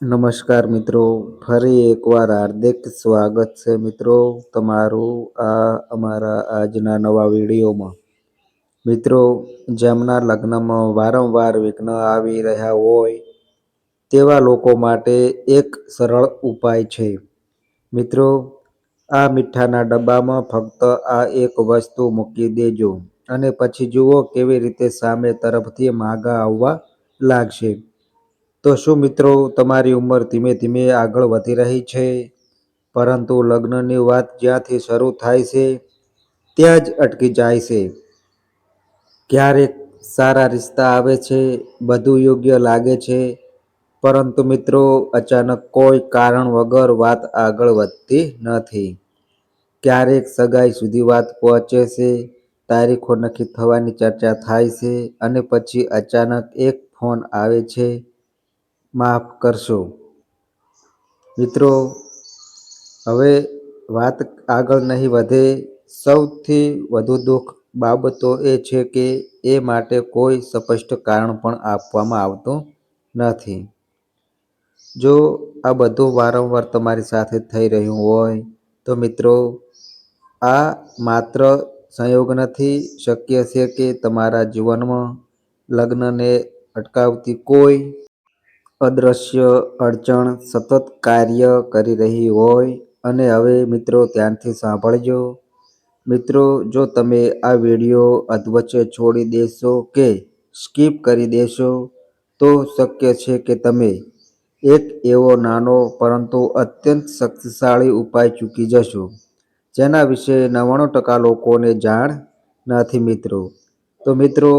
નમસ્કાર મિત્રો, ફરી એકવાર હાર્દિક સ્વાગત છે મિત્રો તમારું આ અમારા આજના નવા વિડીયોમાં. મિત્રો, જેમના લગ્નમાં વારંવાર વિઘ્ન આવી રહ્યા હોય તેવા લોકો માટે એક સરળ ઉપાય છે. મિત્રો, આ મીઠાના ડબ્બામાં ફક્ત આ એક વસ્તુ મૂકી દેજો અને પછી જુઓ કેવી રીતે સામે તરફથી માગા આવવા લાગશે. તો શું મિત્રો તમારી ઉંમર ધીમે ધીમે આગળ વધી રહી છે? પરંતુ લગ્નની વાત જ્યાંથી શરૂ થાય છે, ત્યાં જ અટકી જાય છે. ક્યારેક સારા રિશ્તા આવે છે, બધું યોગ્ય લાગે છે, પરંતુ મિત્રો અચાનક કોઈ કારણ વગર વાત આગળ વધતી નથી. ક્યારેક સગાઈ સુધી વાત પહોંચે છે, તારીખો નક્કી થવાની ચર્ચા થાય છે અને પછી અચાનક એક ફોન આવે છે માફ કરશો. મિત્રો, હવે વાત આગળ નહીં વધે. સૌથી વધુ દુઃખ બાબતો એ છે કે એ માટે કોઈ સ્પષ્ટ કારણ પણ આપવામાં આવતું નથી. જો આ બધું વારંવાર તમારી સાથે થઈ રહ્યું હોય, તો મિત્રો, આ માત્ર સંયોગ નથી. શક્ય છે કે તમારા જીવનમાં લગ્નને અટકાવતી કોઈ અદ્રશ્ય અડચણ સતત કાર્ય કરી રહી હોય અને હવે મિત્રો ધ્યાનથી સાંભળજો. મિત્રો, જો તમે આ વીડિયો અધવચ્ચે છોડી દેશો કે સ્કીપ કરી દેશો, તો શક્ય છે કે તમે એક એવો નાનો પરંતુ અત્યંત શક્તિશાળી ઉપાય ચૂકી જશો, જેના વિશે નવ્વાણું ટકા લોકોને જાણ નથી મિત્રો. તો મિત્રો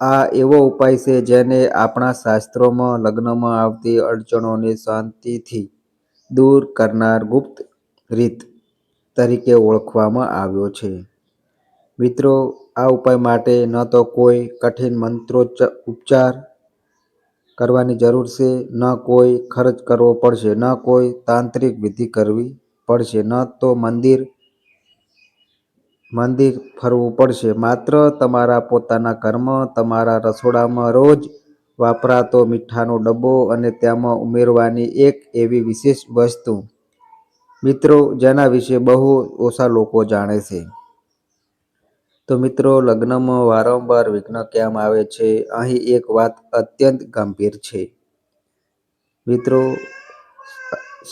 આ એવો ઉપાય છે જેને આપણા શાસ્ત્રોમાં લગ્નમાં આવતી અડચણોને શાંતિથી દૂર કરનાર ગુપ્ત રીત તરીકે ઓળખવામાં આવ્યો છે. મિત્રો, આ ઉપાય માટે ન તો કોઈ કઠિન મંત્રોચ્ચ, ઉપચાર કરવાની જરૂર છે, ન કોઈ ખર્ચ કરવો પડશે, ન કોઈ તાંત્રિક વિધિ કરવી પડશે, ન તો મંદિર મંદિર ફરવું પડશે. માત્ર તમારા પોતાના ઘરમાં તમારા રસોડામાં રોજ વાપરાતો મીઠાનો ડબ્બો અને તેમાં ઉમેરવાની એક એવી વિશેષ વસ્તુ. મિત્રો, જેના વિશે બહુ ઓછા લોકો જાણે છે. તો મિત્રો, લગ્નમાં વારંવાર વિઘ્ન કેમ આવે છે? અહીં એક વાત અત્યંત ગંભીર છે. મિત્રો,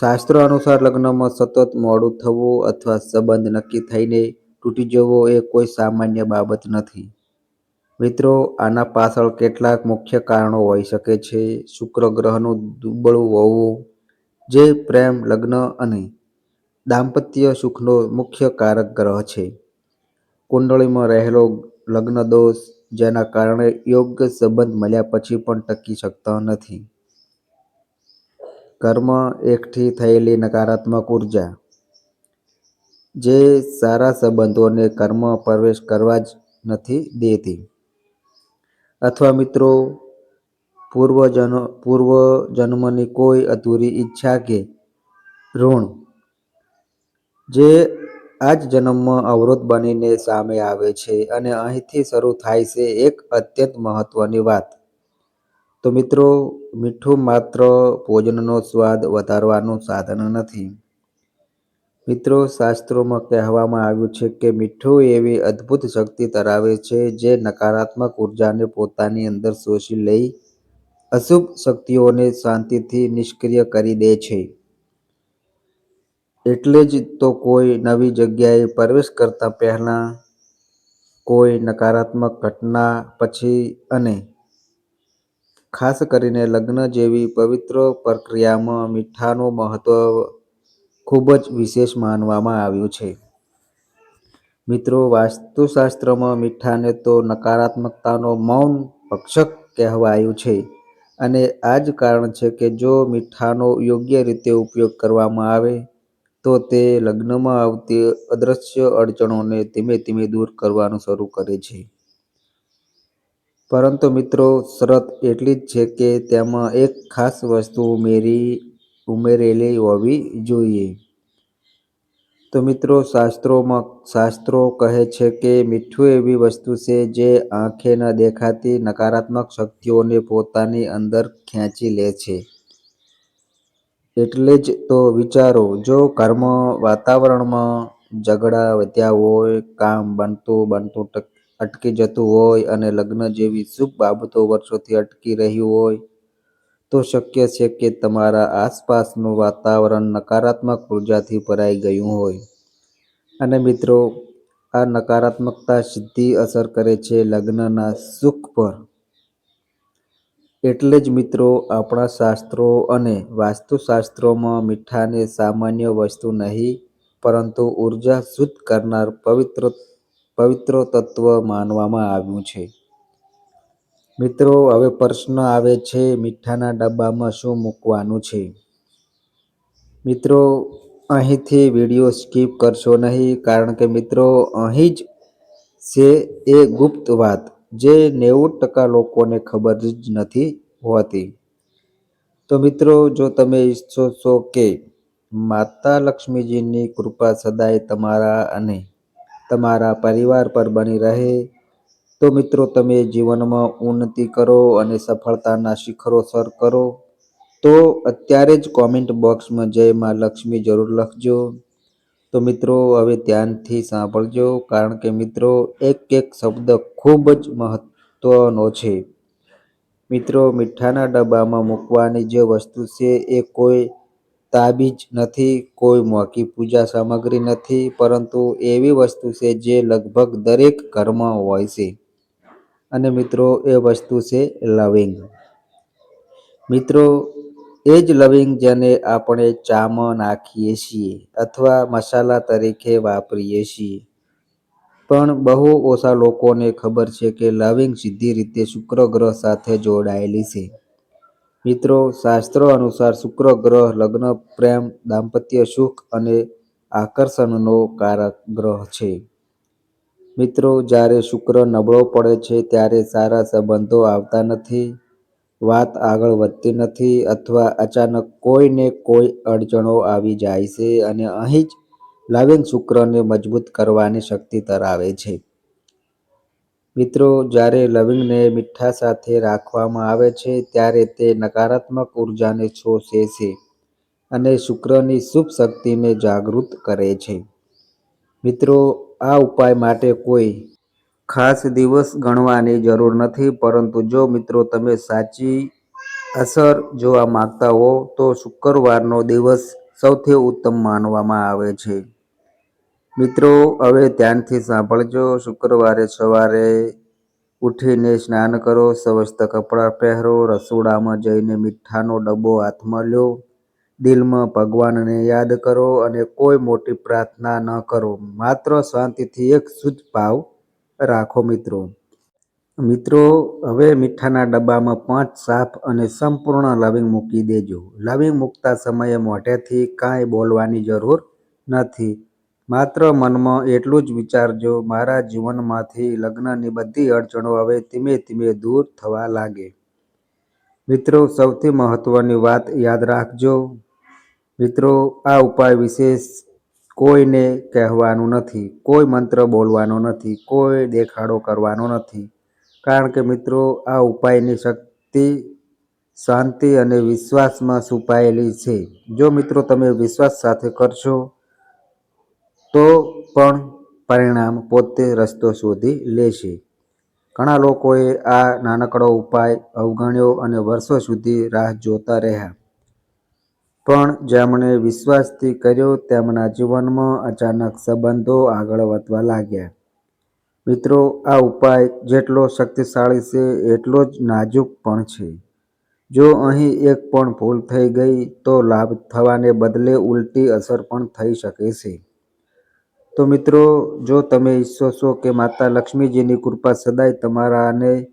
શાસ્ત્રો અનુસાર લગ્નમાં સતત મોડું થવું અથવા સંબંધ નક્કી થઈને તૂટી જવો એ કોઈ સામાન્ય બાબત નથી. મિત્રો, આના પાછળ કેટલાક મુખ્ય કારણો હોઈ શકે છે. શુક્ર ગ્રહનું દુબળું હોવું, જે પ્રેમ, લગ્ન અને દાંપત્ય સુખનો મુખ્ય કારક ગ્રહ છે. કુંડળીમાં રહેલો લગ્ન દોષ, જેના કારણે યોગ્ય સંબંધ મળ્યા પછી પણ ટકી શકતા નથી. કર્મ એકઠી થયેલી નકારાત્મક ઊર્જા જે સારા સંબંધોને કર્મ પ્રવેશ કરવા જ નથી દેતી. અથવા મિત્રો, પૂર્વજન, પૂર્વજન્મની કોઈ અધૂરી ઈચ્છા કે ઋણ, જે આ જ જન્મમાં અવરોધ બનીને સામે આવે છે અને અહીંથી શરૂ થાય છે એક અત્યંત મહત્વની વાત. તો મિત્રો, મીઠું માત્ર ભોજનનો સ્વાદ વધારવાનું સાધન નથી. મિત્રો, શાસ્ત્રોમાં કહેવામાં આવ્યું છે કે મીઠું એવી અદ્ભુત શક્તિ ધરાવે છે જે નકારાત્મક ઉર્જાને પોતાની અંદર શોષી લઈ અશુભ શક્તિઓને શાંતિથી નિષ્ક્રિય કરી દે છે. એટલે જ તો કોઈ નવી જગ્યાએ પ્રવેશ કરતા પહેલા કોઈ નકારાત્મક ઘટના પછી અને ખાસ કરીને લગ્ન જેવી પવિત્ર પ્રક્રિયામાં મીઠાનું મહત્વ ખૂબ જ વિશેષ માનવામાં આવ્યું છે. મિત્રો, વાસ્તુશાસ્ત્રમાં મીઠાને તો નકારાત્મકતાનો મૌન ભક્ષક કહેવાયું છે અને આ જ કારણ છે કે જો મીઠાનો યોગ્ય રીતે ઉપયોગ કરવામાં આવે, તો તે લગ્નમાં આવતી અદ્રશ્ય અડચણોને ધીમે ધીમે દૂર કરવાનું શરૂ કરે છે. પરંતુ મિત્રો, શરત એટલી જ છે કે તેમાં એક ખાસ વસ્તુ ઉમેરી, ઉમેરેલી હોવી જોઈએ. તો મિત્રો, શાસ્ત્રોમાં, શાસ્ત્રો કહે છે કે મીઠું એવી વસ્તુ છે જે આંખે ન દેખાતી નકારાત્મક શક્તિઓને પોતાની અંદર ખેંચી લે છે. એટલે જ તો વિચારો, જો કર્મ વાતાવરણમાં ઝઘડા વધ્યા હોય, કામ બનતું બનતું અટકી જતું હોય અને લગ્ન જેવી શુભ બાબતો વર્ષોથી અટકી રહી હોય તો શક્ય છે કે તમારા આસપાસનું વાતાવરણ નકારાત્મક ઉર્જાથી ભરાઈ ગયું હોય. અને મિત્રો, આ નકારાત્મકતા સીધી અસર કરે છે લગ્નના સુખ પર. એટલે જ મિત્રો, આપણા શાસ્ત્રો અને વાસ્તુશાસ્ત્રોમાં મીઠાને સામાન્ય વસ્તુ નહીં, પરંતુ ઊર્જા શુદ્ધ કરનાર પવિત્ર પવિત્ર તત્વ માનવામાં આવ્યું છે. મિત્રો, હવે પ્રશ્ન આવે છે, મીઠાના ડબ્બામાં શું મૂકવાનું છે? મિત્રો, અહીંથી વીડિયો સ્કીપ કરશો નહીં, કારણ કે મિત્રો, અહીં જ છે એ ગુપ્ત વાત, જે નેવું ટકા લોકોને ખબર જ નથી હોતી. તો મિત્રો, જો તમે ઈચ્છો છો કે માતા લક્ષ્મીજીની કૃપા સદાય તમારા અને તમારા પરિવાર પર બની રહે તો મિત્રો, તમે જીવનમાં ઉન્નતિ કરો અને સફળતાના શિખરો સર કરો. તો અત્યારે જ કોમેન્ટ બોક્સમાં જય માં લક્ષ્મી જરૂર લખજો. તો મિત્રો, હવે ધ્યાનથી સાંભળજો, કારણ કે મિત્રો, એક એક શબ્દ ખૂબ જ મહત્વનો છે. મિત્રો, મીઠાના ડબ્બામાં મૂકવાની જે વસ્તુ છે એ કોઈ તાબીજ નથી, કોઈ મોંઘી પૂજા સામગ્રી નથી, પરંતુ એવી વસ્તુ છે જે લગભગ દરેક ઘરમાં હોય છે. અને મિત્રો, એ વસ્તુ છે લવિંગ. મિત્રો, એ જ લવિંગ જેને આપણે ચામાં નાખીએ છીએ અથવા મસાલા તરીકે વાપરીએ છીએ. પણ બહુ ઓછા લોકોને ખબર છે કે લવિંગ સીધી રીતે શુક્ર ગ્રહ સાથે જોડાયેલી છે. મિત્રો, શાસ્ત્રો અનુસાર શુક્ર ગ્રહ લગ્ન, પ્રેમ, દાંપત્ય, સુખ અને આકર્ષણનો કારક ગ્રહ છે. મિત્રો, જ્યારે શુક્ર નબળો પડે છે, ત્યારે સારા સંબંધો આવતા નથી, વાત આગળ વધતી નથી અથવા અચાનક કોઈને કોઈ અડચણો આવી જાય છે અને અહીં જ લવિંગ શુક્રને મજબૂત કરવાની શક્તિ ધરાવે છે. મિત્રો, જ્યારે લવિંગને મીઠા સાથે રાખવામાં આવે છે, ત્યારે તે નકારાત્મક ઉર્જાને શોષે છે અને શુક્રની શુભ શક્તિને જાગૃત કરે છે. મિત્રો આ ઉપાય માટે કોઈ ખાસ દિવસ ગણવાની જરૂર નથી, પરંતુ જો મિત્રો તમે સાચી અસર જોવા માગતા હો, તો શુક્રવારનો દિવસ સૌથી ઉત્તમ માનવામાં આવે છે. મિત્રો, હવે ધ્યાનથી સાંભળજો, શુક્રવારે સવારે ઉઠીને સ્નાન કરો સ્વસ્થ કપડાં પહેરો, રસોડામાં જઈને મીઠાનો ડબ્બો હાથમાં લો દિલમાં ભગવાનને યાદ કરો અને કોઈ મોટી પ્રાર્થના ન કરો. માત્ર શાંતિથી એક શુદ્ધ ભાવ રાખો મિત્રો. મિત્રો, હવે મીઠાના ડબ્બામાં પાંચ સાફ અને સંપૂર્ણ લવિંગ મૂકી દેજો. લવિંગ મૂકતા સમયે મોઢેથી કાંઈ બોલવાની જરૂર નથી. માત્ર મનમાં એટલું જ વિચારજો, મારા જીવનમાંથી લગ્નની બધી અડચણો હવે ધીમે ધીમે દૂર થવા લાગે. મિત્રો, સૌથી મહત્વની વાત યાદ રાખજો. મિત્રો, આ ઉપાય વિશેષ કોઈને કહેવાનું નથી, કોઈ મંત્ર બોલવાનો નથી, કોઈ દેખાડો કરવાનો નથી. કારણ કે મિત્રો, આ ઉપાયની શક્તિ, શાંતિ અને વિશ્વાસમાં છુપાયેલી છે. જો મિત્રો, તમે વિશ્વાસ સાથે કરશો, તો પણ પરિણામ પોતે રસ્તો શોધી લેશે. ઘણા લોકોએ આ નાનકડો ઉપાય અવગણ્યો અને વર્ષો સુધી રાહ જોતા રહ્યા. પણ જેમણે વિશ્વાસથી કર્યો, તેમના જીવનમાં અચાનક સંબંધો આગળ વધવા લાગ્યા. મિત્રો, આ ઉપાય જેટલો શક્તિશાળી છે, એટલો જ નાજુક પણ છે. જો અહીં એક પણ ભૂલ થઈ ગઈ, તો લાભ થવાને બદલે ઉલટી અસર પણ થઈ શકે છે. તો મિત્રો, જો તમે ઈચ્છો છો કે માતા લક્ષ્મીજીની કૃપા સદાય તમારા અને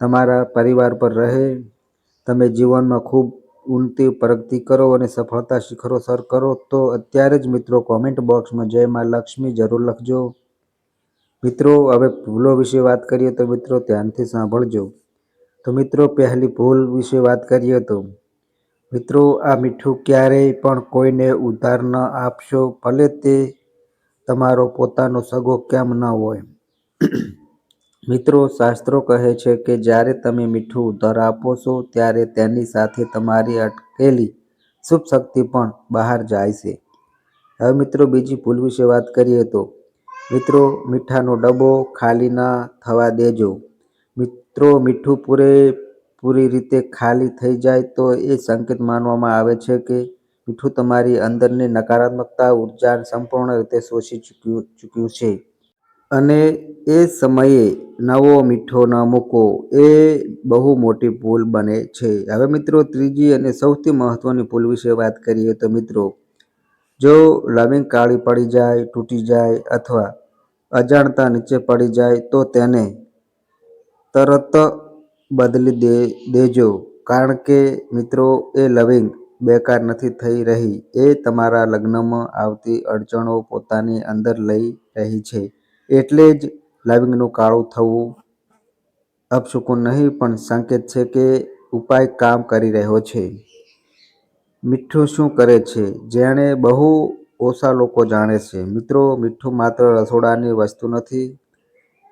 તમારા પરિવાર પર રહે, તમે જીવનમાં ખૂબ ઉન્નતિ પ્રગતિ કરો અને સફળતા શિખરો સર કરો, તો અત્યારે જ મિત્રો કોમેન્ટ બોક્સમાં જય માં લક્ષ્મી જરૂર લખજો. મિત્રો, હવે ભૂલો વિશે વાત કરીએ તો મિત્રો ધ્યાનથી સાંભળજો. તો મિત્રો, પહેલી ભૂલ વિશે વાત કરીએ તો, મિત્રો, આ મીઠું ક્યારેય પણ કોઈને ઉધાર ન આપશો, ભલે તે તમારો પોતાનો સગો કેમ ન હોય? મિત્રો, શાસ્ત્રો કહે છે કે જ્યારે તમે મીઠું ઉધાર આપો છો, ત્યારે તેની સાથે તમારી અટકેલી શુભ શક્તિ પણ બહાર જાય છે. હવે મિત્રો, બીજી ભૂલ વિશે વાત કરીએ તો, મિત્રો, મીઠાનો ડબ્બો ખાલી ના થવા દેજો. મિત્રો, મીઠું પૂરે પૂરી રીતે ખાલી થઈ જાય તો એ સંકેત માનવામાં આવે છે કે મીઠું તમારી અંદરની નકારાત્મકતા, ઊર્જા સંપૂર્ણ રીતે શોષી ચૂક્યું ચૂક્યું છે. અને એ સમયે નવો મીઠો ન મૂકો, એ બહુ મોટી ભૂલ બને છે. હવે મિત્રો, ત્રીજી અને સૌથી મહત્વની ભૂલ વિશે વાત કરીએ તો મિત્રો, જો લવિંગ કાળી પડી જાય, તૂટી જાય અથવા અજાણતા નીચે પડી જાય, તો તેને તરત બદલી દે દેજો. કારણ કે મિત્રો, એ લવિંગ બેકાર નથી થઈ રહી. એ તમારા લગ્નમાં આવતી અડચણો પોતાની અંદર લઈ રહી છે. એટલે જ લવિંગનું કાળું થવું અપશુકુન નહીં, પણ સંકેત છે કે ઉપાય કામ કરી રહ્યો છે. મીઠું શું કરે છે? જેણે બહુ ઓછા લોકો જાણે છે. મિત્રો, મીઠું માત્ર રસોડાની વસ્તુ નથી.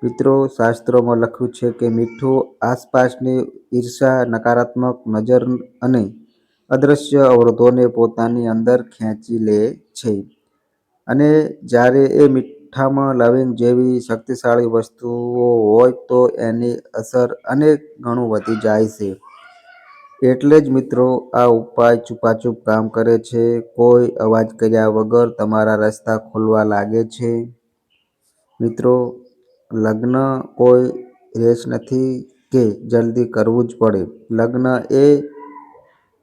મિત્રો, શાસ્ત્રોમાં લખ્યું છે કે મીઠું આસપાસની ઈર્ષા, નકારાત્મક નજર અને અદૃશ્ય અવરોધોને પોતાની અંદર ખેંચી લે છે. અને જ્યારે એ મીઠામાં લવિંગ જેવી શક્તિશાળી વસ્તુઓ હોય તો એની અસર અનેક ગણું વધી જાય છે. એટલે જ મિત્રો આ ઉપાય છુપાછુપ કામ કરે છે. કોઈ અવાજ કર્યા વગર તમારા રસ્તા ખોલવા લાગે છે. મિત્રો, લગ્ન કોઈ રેસ નથી કે જલ્દી કરવું જ પડે. લગ્ન એ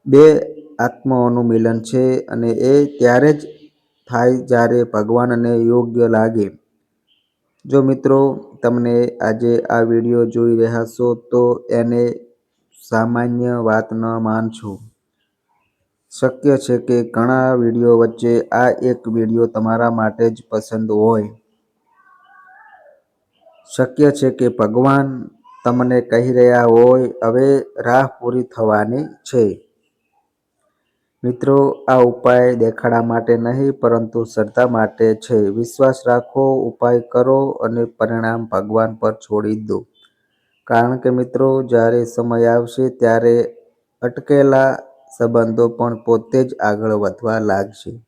બે આત્માઓનું મિલન છે અને એ ત્યારે જ થાય જ્યારે ભગવાનને યોગ્ય લાગે. જો મિત્રો, તમને આજે આ વીડિયો જોઈ રહ્યા છો, તો એને સામાન્ય વાત ન માનશો. શક્ય છે કે ઘણા વીડિયો વચ્ચે આ એક વીડિયો તમારા માટે જ પસંદ હોય. શક્ય છે કે ભગવાન તમને કહી રહ્યા હોય, હવે રાહ પૂરી થવાની છે. મિત્રો, આ ઉપાય દેખાડા માટે નહીં, પરંતુ શ્રદ્ધા માટે છે. વિશ્વાસ રાખો, ઉપાય કરો અને પરિણામ ભગવાન પર છોડી દો. કારણ કે મિત્રો, જ્યારે સમય આવશે, ત્યારે અટકેલા સંબંધો પણ પોતે જ આગળ વધવા લાગશે.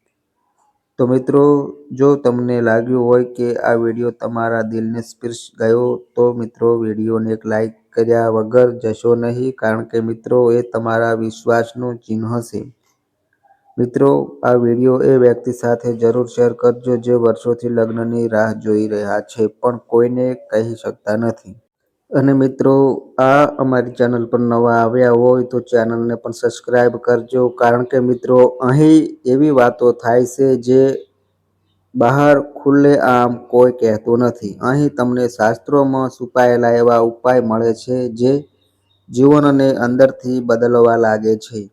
તો મિત્રો, જો તમને લાગ્યું હોય કે આ વીડિયો તમારા દિલને સ્પર્શ ગયો, તો મિત્રો, વિડીયોને એક લાઈક કર્યા વગર જશો નહીં, કારણ કે મિત્રો, એ તમારા વિશ્વાસનું ચિહ્ન છે. મિત્રો, આ વીડિયો એ વ્યક્તિ સાથે જરૂર શેર કરજો જે વર્ષોથી લગ્નની રાહ જોઈ રહ્યા છે, પણ કોઈને કહી શકતા નથી. અને મિત્રો, આ અમારી ચેનલ પર નવા આવ્યા હોય તો ચેનલને પણ સબસ્ક્રાઈબ કરજો, કારણ કે મિત્રો, અહીં એવી વાતો થાય છે જે બહાર ખુલ્લે આમ કોઈ કહેતું નથી. અહીં તમને શાસ્ત્રોમાં છુપાયેલા એવા ઉપાય મળે છે જે જીવનને અંદરથી બદલવા લાગે છે.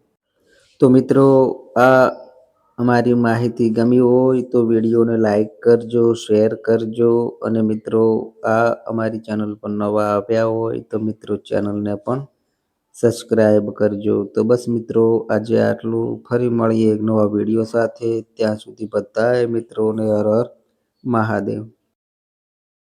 તો મિત્રો, આ અમારી માહિતી ગમી હોય તો વિડીયોને લાઈક કરજો, શેર કરજો અને મિત્રો, આ અમારી ચેનલ પર નવા આવ્યા હોય તો મિત્રો ચેનલને પણ સબસ્ક્રાઈબ કરજો. તો બસ મિત્રો, આજે આટલું. ફરી મળીએ એક નવા વીડિયો સાથે. ત્યાં સુધી બધાએ મિત્રોને હર હર મહાદેવ.